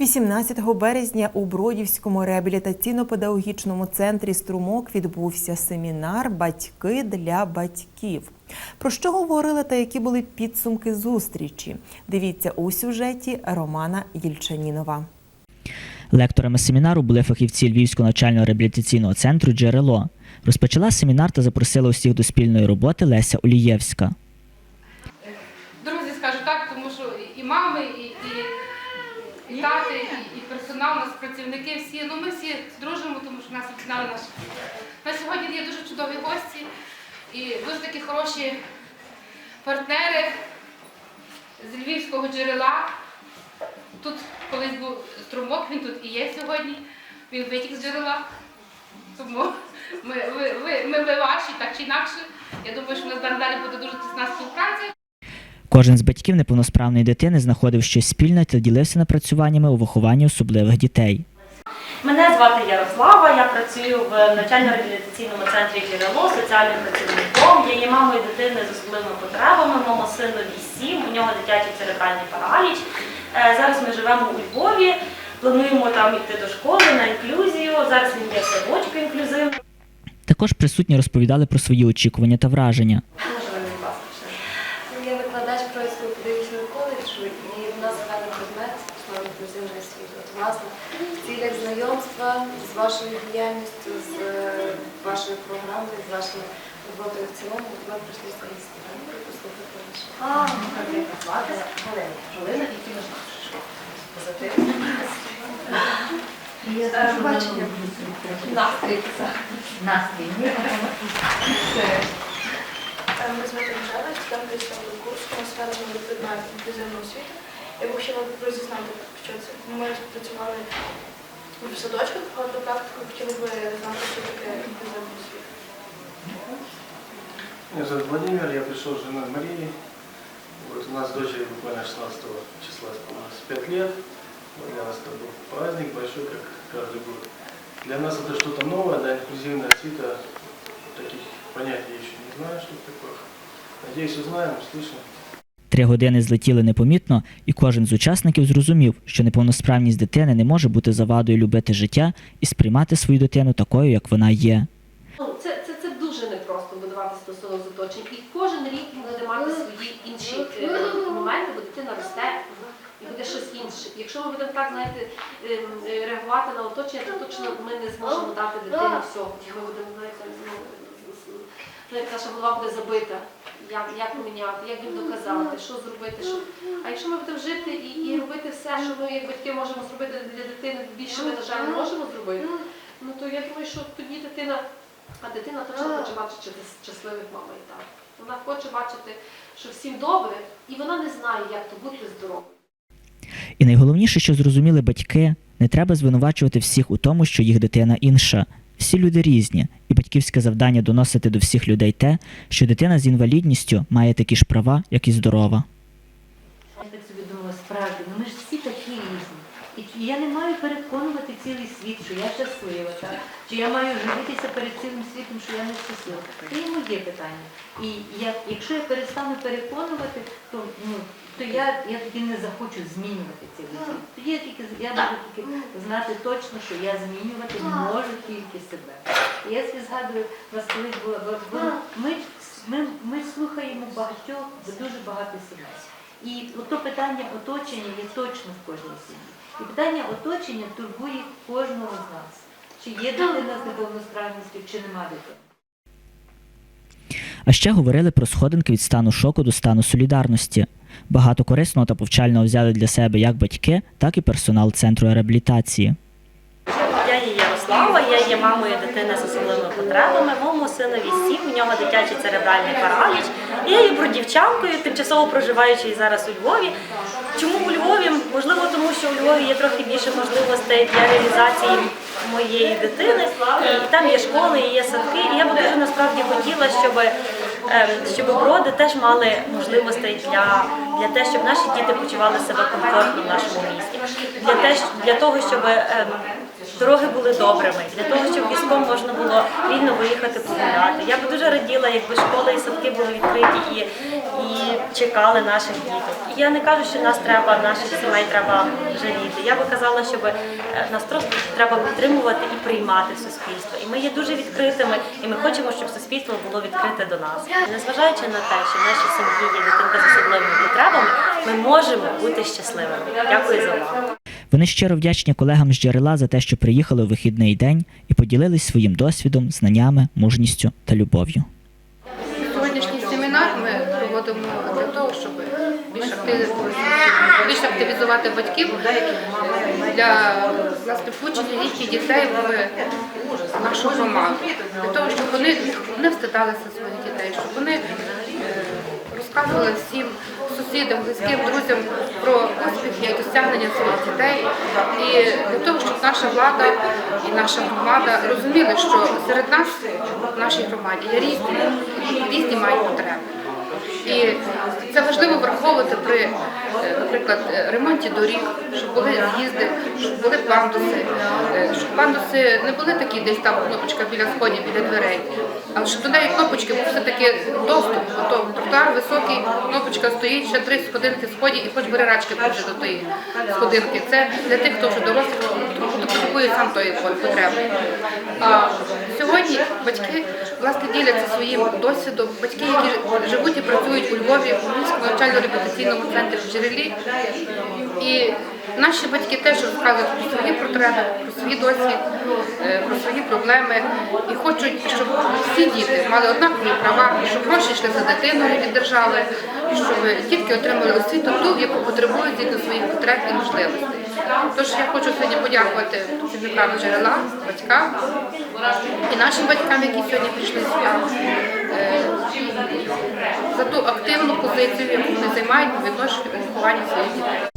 18 березня у Бродівському реабілітаційно-педагогічному центрі Струмок відбувся семінар Батьки для батьків. Про що говорили та які були підсумки зустрічі? Дивіться у сюжеті Романа Єльчанінова. Лекторами семінару були фахівці Львівського навчально-реабілітаційного центру Джерело. Розпочала семінар та запросила усіх до спільної роботи Леся Олієвська. Друзі, скажу так, тому що і мами, і, і, і персонал, у нас працівники всі. Ну ми всі дружимо, тому що нас об'єднали наш. На сьогодні є дуже чудові гості і дуже такі хороші партнери з львівського джерела. Тут колись був струмок, він тут і є сьогодні. Він витік з джерела. Тому ми, ви, ви, ми, ми ваші, так чи інакше. Я думаю, що в нас далі буде дуже тісна співпраця. Кожен з батьків неповносправної дитини знаходив щось спільне та ділився напрацюваннями у вихованні особливих дітей. Мене звати Ярослава, я працюю в навчально-реабілітаційному центрі джерело соціальним працівником. Я є мамою дитини з особливими потребами, моєму синові 7, у нього дитячий церебральний параліч. Е, Зараз ми живемо у Львові, плануємо там йти до школи на інклюзію. Зараз він є в садочку інклюзивному. Також присутні розповідали про свої очікування та враження. основи інклюзивної освіти. От, власне, в цілях знайомства з вашою діяльністю, з е, вашою програмою, з вашою роботою в цілому, ми прийшли з цієї сторони послухати ваше. А, як вас звати? Галина. Галина і кіно Бачення. Настрій. Настрій. Е, Ми звати Михайлович, там прийшла до курсу на сферу предмет інклюзивної освіти. Я б хотіла б розізнати, що це. Ми працювали в садочках, але до практику хотіли б знати, що таке інклюзивна освіта. Меня зовут Владимир, я пришел с женой Марией. Вот у нас дочери буквально 16 числа исполнилось 5 лет. Вот для нас это был праздник большой, как каждый год. Для нас это что-то новое, да, инклюзивная свита. Таких понятий я еще не знаю, что это такое. Надеюсь, узнаем, услышим. Три години злетіли непомітно, і кожен з учасників зрозумів, що неповносправність дитини не може бути завадою любити життя і сприймати свою дитину такою, як вона є. Ну, це, це, це дуже непросто будувати стосунок з оточенням. І кожен рік буде мати свої інші е, моменти, бо дитина росте і буде щось інше. Якщо ми будемо так, знаєте, ем, е, реагувати на оточення, то точно ми не зможемо дати дитині всього. Ми будемо, знаєте, ну, як наша голова буде забита, як, як поміняти, як їм доказати, що зробити. Що... А якщо ми будемо жити і, і робити все, що ми як батьки можемо зробити для дитини, більше ми, на жаль, не можемо зробити, ну то я думаю, що тоді дитина а дитина точно хоче бачити щасливих мама і тата. Вона хоче бачити, що всім добре, і вона не знає, як то бути здоровою. І найголовніше, що зрозуміли батьки, не треба звинувачувати всіх у тому, що їх дитина інша. Всі люди різні, і батьківське завдання доносити до всіх людей те, що дитина з інвалідністю має такі ж права, як і здорова. Я так собі думала, справді, ну ми ж всі такі різні. І я не маю переконувати цілий світ, що я щаслива, так? чи я маю жалітися перед цілим світом, що я не щаслива. Це є моє питання. І я, якщо я перестану переконувати, то, ну, то я, я тоді не захочу змінювати цілий світ. Тоді я тільки я можу тільки знати точно, що я змінювати можу тільки себе. І я собі згадую, нас колись була ми, ми, ми слухаємо багатьох, дуже багато сімей. І ото питання оточення є точно в кожній сім'ї. І питання оточення турбує кожного з нас. Чи є дитина з неповносправністю, чи нема дитини. А ще говорили про сходинки від стану шоку до стану солідарності. Багато корисного та повчального взяли для себе як батьки, так і персонал центру реабілітації. Ярослава, я є мамою дитини з особливими потребами. Моєму синові 7, у нього дитячий церебральний параліч. І Я є бродівчанкою, тимчасово проживаючою зараз у Львові. Чому у Львові? Можливо, тому що у Львові є трохи більше можливостей для реалізації моєї дитини. І там є школи, і є садки. І я би дуже насправді хотіла, щоб, ем, щоб броди теж мали можливостей для, для те, щоб наші діти почували себе комфортно в нашому місті. Для, те, для того, щоб ем, дороги були добрими, для того, щоб військом можна було вільно виїхати погуляти. Я б дуже раділа, якби школи і садки були відкриті і, і чекали наших діток. І я не кажу, що нас треба, наших сімей треба жаліти. Я би казала, що нас просто треба підтримувати і приймати в суспільство. І ми є дуже відкритими, і ми хочемо, щоб суспільство було відкрите до нас. Незважаючи на те, що в нашій сім'ї є дитинка з особливими потребами, ми можемо бути щасливими. Дякую за увагу. Вони щиро вдячні колегам з джерела за те, що приїхали у вихідний день і поділились своїм досвідом, знаннями, мужністю та любов'ю. Сьогоднішній семінар ми проводимо для того, щоб більш активізувати, батьків для власне включення їхніх дітей в нашу громаду, для того, щоб вони не встидалися своїх дітей, щоб вони е, розказували всім сусідам, близьким, друзям про успіхи і досягнення своїх дітей. І для того, щоб наша влада і наша громада розуміли, що серед нас в нашій громаді є різні, різні мають потреби. І це важливо при, е, наприклад, е, ремонті доріг, щоб були з'їзди, щоб були пандуси, е, щоб пандуси не були такі десь там кнопочка біля сходів, біля дверей, але щоб до неї кнопочки був все-таки доступ, бо то тротуар високий, кнопочка стоїть, ще три сходинки сходять і хоч бери рачки вже до тої сходинки. Це для тих, хто вже дорослий, хто потребує сам тої потреби. А сьогодні батьки власне діляться своїм досвідом. Батьки, які живуть і працюють у Львові, у Львівському навчально-репетиційному центрі в Джерелі. І наші батьки теж розказують про свої потреби, про свій досвід, е, про свої проблеми і хочуть, щоб всі діти мали однакові права, щоб гроші йшли за дитиною від держави, щоб дітки отримали освіту ту, яку потребують згідно своїх потреб і можливостей. Тож я хочу сьогодні подякувати працівникам джерела, батькам і нашим батькам, які сьогодні прийшли сюди, е, за ту активну позицію, яку вони займають по відношенню до виховання своїх дітей.